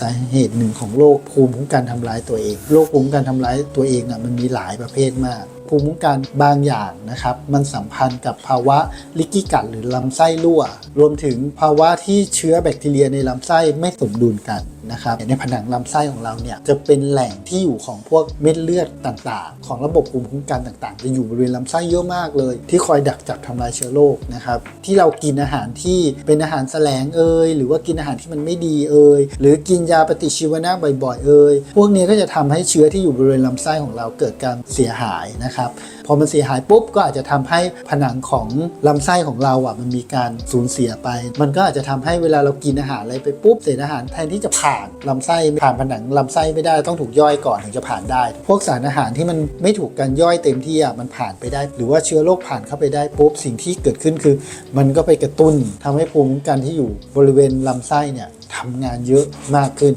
สาเหตุหนึ่งของโรคภูมิคุ้มกันทำร้ายตัวเอง โรคภูมิคุ้มกันทำร้ายตัวเองอะมันมีหลายประเภทมาก ภูมิคุ้มกันบางอย่างนะครับ มันสัมพันธ์กับภาวะลิกิกัดหรือลำไส้รั่ว รวมถึงภาวะที่เชื้อแบคทีเรียในลำไส้ไม่สมดุลกันนะครับในผนังลำไส้ของเราเนี่ยจะเป็นแหล่งที่อยู่ของพวกเม็ดเลือดต่างๆ ของระบบภูมิคุ้มกันต่างๆ จะอยู่บริเวณลำไส้เยอะมากเลย ที่คอยดักจับทำลายเชื้อโรคนะครับที่เรากินอาหารที่เป็นอาหารแสลงเอ่ยหรือว่ากินอาหารที่มันไม่ดีเอ่ยหรือกินยาปฏิชีวนะบ่อยๆเอ่ยพวกนี้ก็จะทำให้เชื้อที่อยู่บริเวณลำไส้ของเราเกิดการเสียหายนะครับพอมันเสียหายปุ๊บก็อาจจะทำให้ผนังของลำไส้ของเราอะมันมีการสูญเสียไป มันก็อาจจะทำให้เวลาเรากินอาหารอะไรไปปุ๊บเศษอาหารแทนที่จะผ่านลำไส้ผ่านผนังลำไส้ไม่ได้ต้องถูกย่อยก่อนถึงจะผ่านได้ พวกสารอาหารที่มันไม่ถูกการย่อยเต็มที่อะมันผ่านไปได้ หรือว่าเชื้อโรคผ่านเข้าไปได้ปุ๊บสิ่งที่เกิดขึ้นคือ มันก็ไปกระตุ้นทำให้ภูมิคุ้มกันที่อยู่บริเวณลำไส้เนี่ยทำงานเยอะมากขึ้น